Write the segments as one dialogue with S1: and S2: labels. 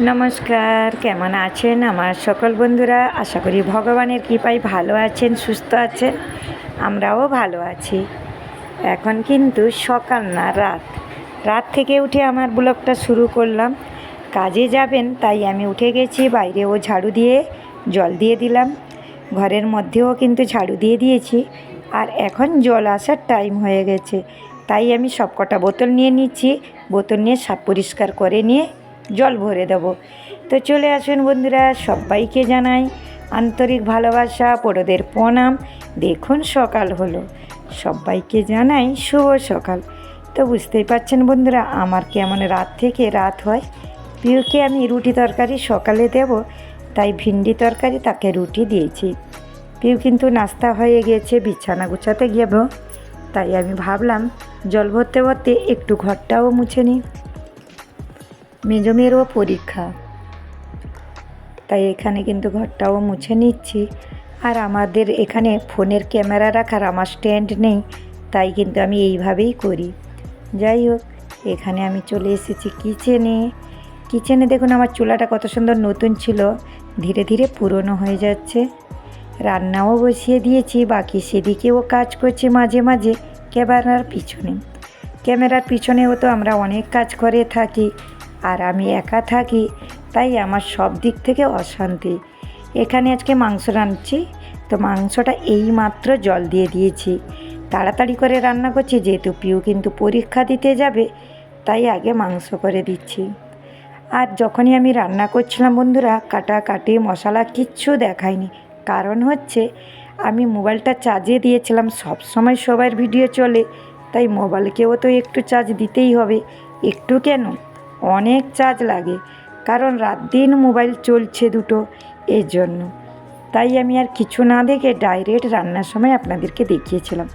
S1: নমস্কার, কেমন আছেন আমার সকল বন্ধুরা? আশা করি ভগবানের কৃপায় ভালো আছেন, সুস্থ আছেন, আমরাও ভালো আছি। এখন কিন্তু সকাল না, রাত। রাত থেকে উঠে আমার ব্লগটা শুরু করলাম। কাজে যাবেন, তাই আমি উঠে গেছি, বাইরেও ঝাড়ু দিয়ে জল দিয়ে দিলাম। ঘরের মধ্যেও কিন্তু ঝাড়ু দিয়ে দিয়েছি। আর এখন জল আসার টাইম হয়ে গেছে। তাই আমি সবকটা বোতল নিয়ে নিচ্ছি। বোতল নিয়ে সাপ পরিষ্কার করে নিয়ে জল ভরে দেব। তো চলে আসুন বন্ধুরা, সবাইকে জানাই আন্তরিক ভালোবাসা, বড়োদের প্রণাম। দেখুন সকাল হলো, সবাইকে জানাই শুভ সকাল। তো বুঝতেই পারছেন বন্ধুরা, আমার কেমন রাত থেকে রাত হয়। প্রিয়কে আমি রুটি তরকারি সকালে দেব, তাই ভিন্ডি তরকারি তাকে রুটি দিয়েছি। পিউ কিন্তু নাস্তা হয়ে গিয়েছে বিছানা গুছাতে যাব তাই আমি ভাবলাম, জল ভরতে ভরতে একটু ঘরটাও মুছে নিই। মেজো মেয়েরও পরীক্ষা। তাই এখানে কিন্তু ঘরটাও মুছে নিচ্ছি। আর আমাদের এখানে ফোনের ক্যামেরা রাখার আমার স্ট্যান্ড নেই, তাই কিন্তু আমি এইভাবেই করি। যাই হোক, এখানে আমি চলে এসেছি কিচেনে। কিচেনে দেখুন আমার চুলাটা কত সুন্দর নতুন ছিল, ধীরে ধীরে পুরনো হয়ে যাচ্ছে। রান্নাও বসিয়ে দিয়েছি, বাকি সেদিকেও কাজ করছি মাঝে মাঝে, ক্যামেরার পিছনে। ক্যামেরার পিছনেও তো আমরা অনেক কাজ করে থাকি আর আমি একা থাকি, তাই আমার সব দিক থেকে অশান্তি। এখানে আজকে মাংস রাঁধছি, তো মাংসটা এই মাত্র জল দিয়ে দিয়েছি। তাড়াতাড়ি করে রান্না করছি, যেহেতু পিউ কিন্তু পরীক্ষা দিতে যাবে, তাই আগে মাংস করে দিচ্ছি। আর যখনই আমি রান্না করছিলাম বন্ধুরা কাটা কাটি মশলা কিচ্ছু দেখায়নি। কারণ হচ্ছে, আমি মোবাইলটা চার্জে দিয়েছিলাম সব সময় সবার ভিডিও চলে, তাই মোবাইলকেও তো একটু চার্জ দিতেই হবে। একটু কেন? অনেক চার্জ লাগে, কারণ রাত দিন মোবাইল চলছে দুটো এর জন্য তাই আমি আর কিছু না দেখে ডাইরেক্ট রান্নার সময় আপনাদেরকে দেখিয়েছিলাম।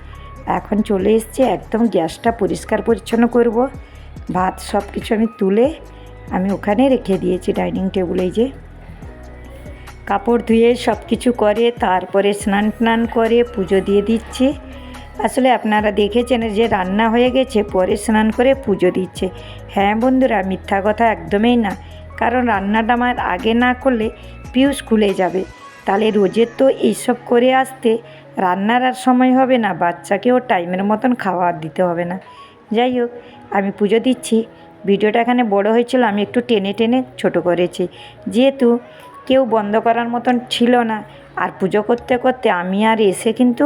S1: এখন চলে এসছে, একদম গ্যাসটা পরিষ্কার পরিচ্ছন্ন করব। ভাত সব কিছু আমি তুলে আমি ওখানে রেখে দিয়েছি ডাইনিং টেবিলে যে। কাপড় ধুয়ে সব কিছু করে, তারপরে স্নান টান করে পুজো দিয়ে দিচ্ছি। আসলে আপনারা দেখেছেন যে রান্না হয়ে গেছে, পরে স্নান করে পুজো দিচ্ছে। হ্যাঁ বন্ধুরা, মিথ্যা কথা একদমই না। কারণ রান্নাটা আমার আগে না করলে পিউস খুলে যাবে। তাহলে রোজের তো এইসব করে আসতে রান্নার আর সময় হবে না, বাচ্চাকেও টাইমের মতন খাবার দিতে হবে না। যাই হোক, আমি পুজো দিচ্ছি। ভিডিওটা এখানে বড় হয়েছিল, আমি একটু টেনে টেনে ছোট করেছি। যেহেতু কেউ বন্ধ করার মতন ছিল না, আর পুজো করতে করতে আমি আর এসে কিন্তু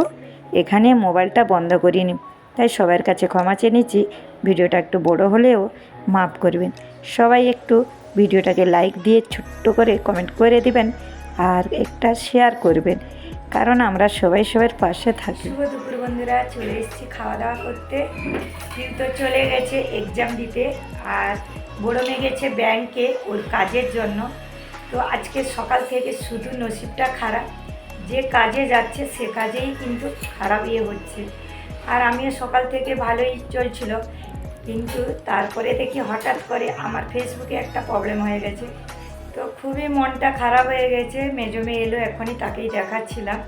S1: এখানে মোবাইলটা বন্ধ করিনি তাই সবার কাছে ক্ষমা চেয়ে নিচ্ছি। ভিডিওটা একটু বড় হলেও মাফ করবেন। সবাই একটু ভিডিওটাকে লাইক দিয়ে ছোট্ট করে কমেন্ট করে দিবেন আর একটা শেয়ার করবেন। কারণ আমরা সবাই সবার পাশে থাকি। শুভ দুপুর বন্ধুরা, চলে এসেছি খাওয়া দাওয়া করতে। পিউ তো চলে গেছে এক্সাম দিতে আর বড় মেয়ে গেছে ব্যাংকে ওর কাজের জন্য। তো আজকে সকাল থেকে শুধু নসিবটা খারাপ। যে কাজে যাচ্ছে, সে কাজেই কিন্তু খারাপ ইয়ে হচ্ছে। আর আমিও সকাল থেকে ভালোই চলছিল। কিন্তু তারপরে দেখি হঠাৎ করে আমার ফেসবুকে একটা প্রবলেম হয়ে গেছে। তো খুবই মনটা খারাপ হয়ে গেছে। মেজো মেয়ে এলো, এখনই তাকেই দেখাচ্ছিলাম।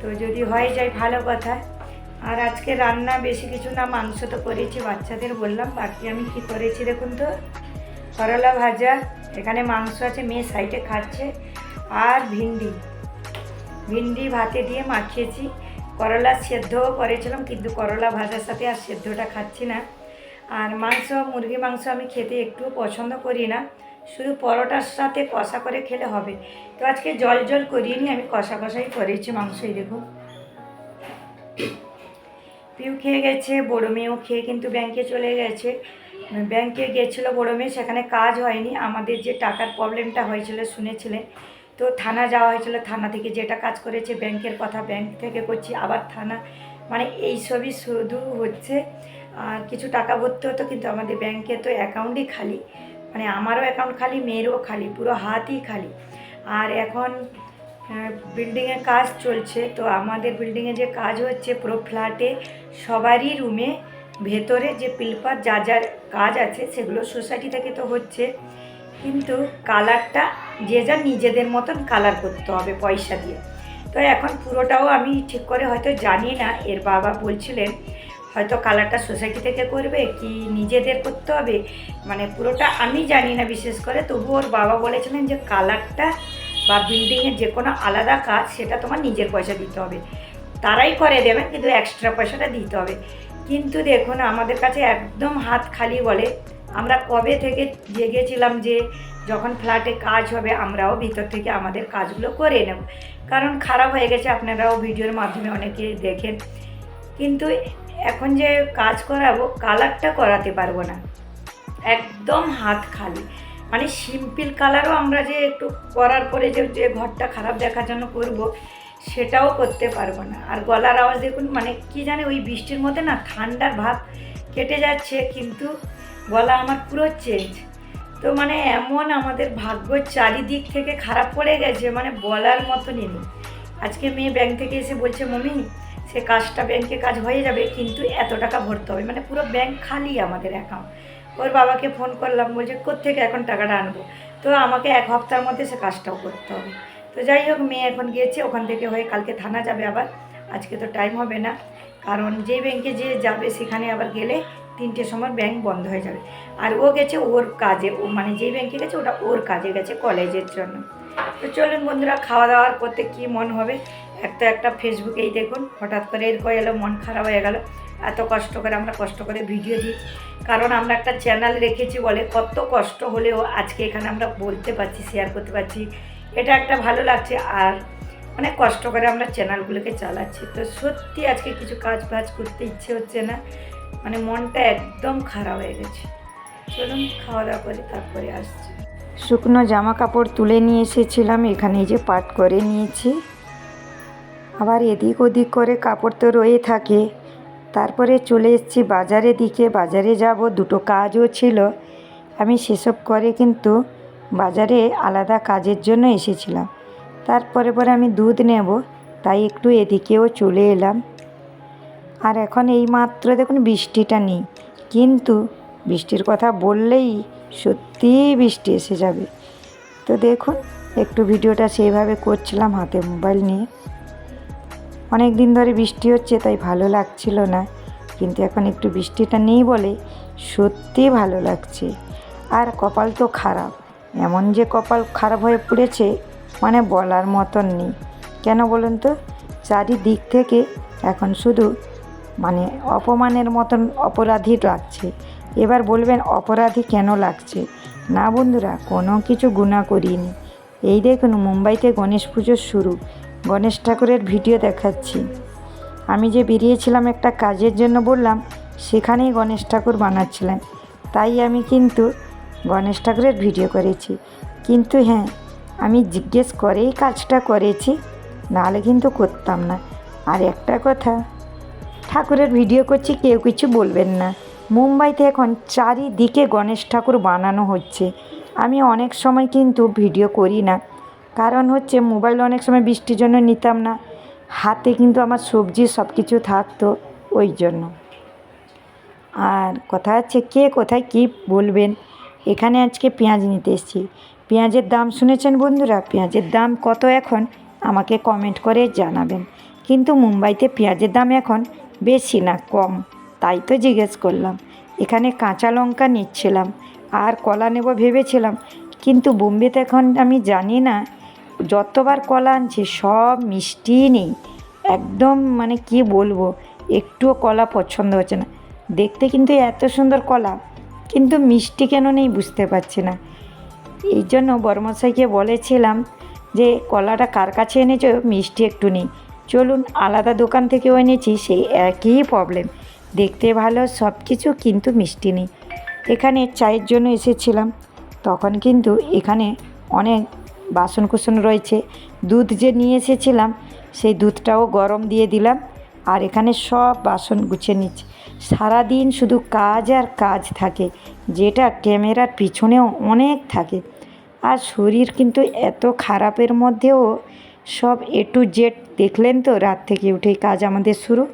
S1: তো যদি হয়ে যায় ভালো কথা। আর আজকে রান্না বেশি কিছু না, মাংস তো করেছি, বাচ্চাদের বললাম। বাকি আমি কি করেছি দেখুন তো? করলা ভাজা, এখানে মাংস আছে, মেয়ে সাইডে খাচ্ছে। আর ভিন্ডি। ভিন্ডি ভাতে দিয়ে মাখিয়েছি। করলা সেদ্ধও করেছিলাম, কিন্তু করলা ভাজার সাথে আর সেদ্ধটা খাচ্ছি না। আর মাংস মুরগি মাংস আমি খেতে একটু পছন্দ করি না। শুধু পরোটার সাথে কষা করে খেলে হবে। তো আজকে জল জল করিয়ে নিয়ে আমি কষা কষাই করেছি মাংসই, দেখুন। পিউ খেয়ে গেছে বড়ো মেয়েও খেয়ে কিন্তু ব্যাংকে চলে গেছে। ব্যাংকে গেছিল বড়ো মেয়ে সেখানে কাজ হয়নি। আমাদের যে টাকার প্রবলেমটা হয়েছিল, শুনেছিলেন। তো থানা যাওয়া হয়েছিল, থানা থেকে যেটা কাজ করেছে ব্যাংকের কথা ব্যাংক থেকে করছি, আবার থানা। মানে এই সবই শুধু হচ্ছে কিছু টাকা ভরতে হতো কিন্তু আমাদের ব্যাংকে তো অ্যাকাউন্টই খালি। মানে আমারও অ্যাকাউন্ট খালি, মেয়েরও খালি, পুরো হাতই খালি। আর এখন বিল্ডিংয়ে কাজ চলছে, তো আমাদের বিল্ডিংয়ে যে কাজ হচ্ছে পুরো ফ্ল্যাটে সবারই রুমে ভেতরে যে পিলপার যা যা কাজ আছে সেগুলো সোসাইটি থেকে তো হচ্ছে। কিন্তু কালারটা যে যা নিজেদের মতন কালার করতে হবে পয়সা দিয়ে। তো এখন পুরোটাও আমি ঠিক করে হয়তো জানি না, এর বাবা বলছিলেন, হয়তো কালারটা সোসাইটি থেকে করবে কি নিজেদের করতে হবে? মানে পুরোটা আমি জানি না বিশেষ করে, তবু ওর বাবা বলেছিলেন যে কালারটা বা বিল্ডিংয়ের যে কোনো আলাদা কাজ, সেটা তোমার নিজের পয়সা দিতে হবে। তারাই করে দেবেন, কিন্তু এক্সট্রা পয়সাটা দিতে হবে। কিন্তু দেখুন, আমাদের কাছে একদম হাত খালি বলে, আমরা কবে থেকে জেগেছিলাম যে যখন ফ্ল্যাটে কাজ হবে, আমরাও ভিতর থেকে আমাদের কাজগুলো করে নেব। কারণ খারাপ হয়ে গেছে, আপনারাও ভিডিওর মাধ্যমে অনেকে দেখেন। কিন্তু এখন যে কাজ করাবো, কালারটা করাতে পারব না। একদম হাত খালি। মানে সিম্পল কালারও আমরা যে একটু করার পরে যে যে ঘরটা খারাপ দেখার জন্য করব, সেটাও করতে পারব না। আর গলার আওয়াজ দেখুন মানে কি জানে ওই বৃষ্টির মধ্যে না, ঠান্ডার ভাব কেটে যাচ্ছে, কিন্তু গলা আমার পুরো চেঞ্জ তো মানে এমন আমাদের ভাগ্য চারিদিক থেকে খারাপ পড়ে গেছে মানে বলার মতনই নেই। আজকে মেয়ে ব্যাংক থেকে এসে বলছে, মমি, সে কাজটা ব্যাংকে কাজ হয়ে যাবে, কিন্তু এত টাকা ভরতে হবে। মানে পুরো ব্যাংক খালি আমাদের অ্যাকাউন্ট ওর বাবাকে ফোন করলাম, বলছে, কোত্থেকে এখন টাকাটা আনব? তো আমাকে এক হপ্তার মধ্যে সে কাজটাও করতে হবে। তো যাই হোক, মেয়ে এখন গিয়েছে, ওখান থেকে হয়ে কালকে থানা যাবে আবার। আজকে তো টাইম হবে না, কারণ যে ব্যাংকে যে যাবে, সেখানে আবার গেলে তিনটের সময় ব্যাংক বন্ধ হয়ে যাবে। আর ও গেছে ওর কাজে, ও মানে যেই ব্যাংকে গেছে ওটা ওর কাজে গেছে কলেজের জন্য। তো চলুন বন্ধুরা, খাওয়া দাওয়ার করতে কী মন হবে? একটা একটা ফেসবুকেই দেখুন, হঠাৎ করে এরকম এলো, মন খারাপ হয়ে গেল। এত কষ্ট করে আমরা কষ্ট করে ভিডিও দিই। কারণ আমরা একটা চ্যানেল রেখেছি বলে কত কষ্ট হলেও আজকে এখানে আমরা বলতে পারছি শেয়ার করতে পারছি। এটা একটা ভালো লাগছে আর অনেক কষ্ট করে আমরা চ্যানেলগুলোকে চালাচ্ছি। তো সত্যি আজকে কিছু কাজ বাজ করতে ইচ্ছে হচ্ছে না। মানে মনটা একদম খারাপ হয়ে গেছে। চলুন খাওয়া দাওয়া করে তারপরে আসছি। শুকনো জামা কাপড় তুলে নিয়ে এসেছিলাম, এখানে যে পাট করে নিয়েছি। আবার এদিক ওদিক করে কাপড় তো রয়ে থাকে। তারপরে চলে এসেছি বাজারের দিকে। বাজারে যাব, দুটো কাজও ছিল। আমি সেসব করে কিন্তু বাজারে আলাদা কাজের জন্য এসেছিলাম। তারপরে পরে আমি দুধ নেব, তাই একটু এদিকেও চলে এলাম। আর এখন এই মাত্র দেখুন বৃষ্টিটা নেই। কিন্তু বৃষ্টির কথা বললেই সত্যিই বৃষ্টি এসে যাবে। তো দেখুন, একটু ভিডিওটা সেইভাবে করছিলাম হাতে মোবাইল নিয়ে। অনেক দিন ধরে বৃষ্টি হচ্ছে, তাই ভালো লাগছিল না। কিন্তু এখন একটু বৃষ্টিটা নেই বলে সত্যি ভালো লাগছে। আর কপাল তো খারাপ। এমন যে কপাল খারাপ হয়ে পড়েছে মানে বলার মতন নেই। কেন বলুন তো? চারিদিক থেকে এখন শুধু মানে অপমানের মতন অপরাধী লাগছে। এবার বলবেন, অপরাধী কেন লাগছে? না বন্ধুরা, কোনো কিছু গুণা করিনি। এই দেখুন, মুম্বাইতে গণেশ পুজোর শুরু। গণেশ ঠাকুরের ভিডিও দেখাচ্ছি। আমি যে বেরিয়েছিলাম একটা কাজের জন্য বললাম, সেখানেই গণেশ ঠাকুর বানাচ্ছিলেন। তাই আমি কিন্তু গণেশ ঠাকুরের ভিডিও করেছি। কিন্তু হ্যাঁ আমি জিজ্ঞেস করেই কাজটা করেছি, নাহলে কিন্তু করতাম না। আর একটা কথা ঠাকুরের ভিডিও করছি, কেউ কিছু বলবেন না। মুম্বাইতে এখন চারিদিকে গণেশ ঠাকুর বানানো হচ্ছে। আমি অনেক সময় কিন্তু ভিডিও করি না। কারণ হচ্ছে মোবাইল অনেক সময় বৃষ্টির জন্য নিতাম না। হাতে কিন্তু আমার সবজি সব কিছু থাকতো ওই জন্য। আর কথা হচ্ছে কে কোথায় কী বলবেন? এখানে আজকে পেঁয়াজ নিতে এসেছি। পেঁয়াজের দাম শুনেছেন বন্ধুরা? পেঁয়াজের দাম কত এখন? আমাকে কমেন্ট করে জানাবেন। কিন্তু মুম্বাইতে পেঁয়াজের দাম এখন বেশি না, কম। তাই তো জিজ্ঞেস করলাম। এখানে কাঁচা লঙ্কা নিচ্ছিলাম, আর কলা নেব ভেবেছিলাম, কিন্তু বোম্বেতে এখন আমি জানি না, যতবার কলা আনছি সব মিষ্টিই নেই। একদম মানে কি বলব, একটুও কলা পছন্দ হচ্ছে না। দেখতে কিন্তু এত সুন্দর কলা, কিন্তু মিষ্টি কেন নেই বুঝতে পারছি না। এই জন্য বর্মশাইকে বলেছিলাম যে, কলাটা কার কাছে এনেছো? মিষ্টি একটু নেই। চলুন আলাদা দোকান থেকেও এনেছি, সেই একই প্রবলেম দেখতে ভালো, সব কিছু কিন্তু মিষ্টি নেই। এখানে চায়ের জন্য এসেছিলাম। তখন কিন্তু এখানে অনেক বাসন কুসন রয়েছে। দুধ যে নিয়ে এসেছিলাম, সেই দুধটাও গরম দিয়ে দিলাম আর এখানে সব বাসন গুছিয়ে নিচ্ছি। সারাদিন শুধু কাজ আর কাজ থাকে, যেটা ক্যামেরার পিছনেও অনেক থাকে। আর শরীর কিন্তু এত খারাপের মধ্যেও সব এ টু জেড দেখলেন তো, রাত থেকে উঠেই কাজ আমাদের শুরু।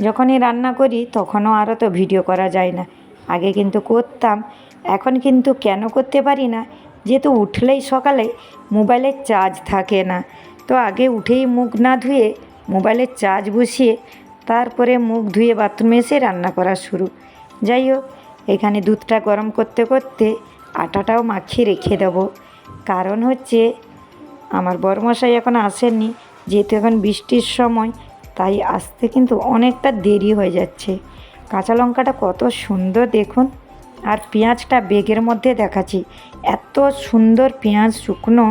S1: যখনই রান্না করি, তখনও আরও তো ভিডিও করা যায় না। আগে কিন্তু করতাম, এখন কিন্তু কেন করতে পারি না? যেহেতু উঠলেই সকালে মোবাইলের চার্জ থাকে না। তো আগে উঠেই মুখ না ধুয়ে মোবাইলের চার্জ বসিয়ে তারপরে মুখ ধুয়ে বাথরুমে এসে রান্না করা শুরু। যাই হোক, এখানে দুধটা গরম করতে করতে আটাটাও মাখিয়ে রেখে দেবো। কারণ হচ্ছে আমার বরমশাই এখন আসেননি, যেহেতু এখন বৃষ্টির সময়, তাই আসতে কিন্তু অনেকটা দেরি হয়ে যাচ্ছে। কাঁচা লঙ্কাটা কত সুন্দর দেখুন। আর পেঁয়াজটা বেগের মধ্যে দেখাচ্ছি। এত সুন্দর পেঁয়াজ শুকনো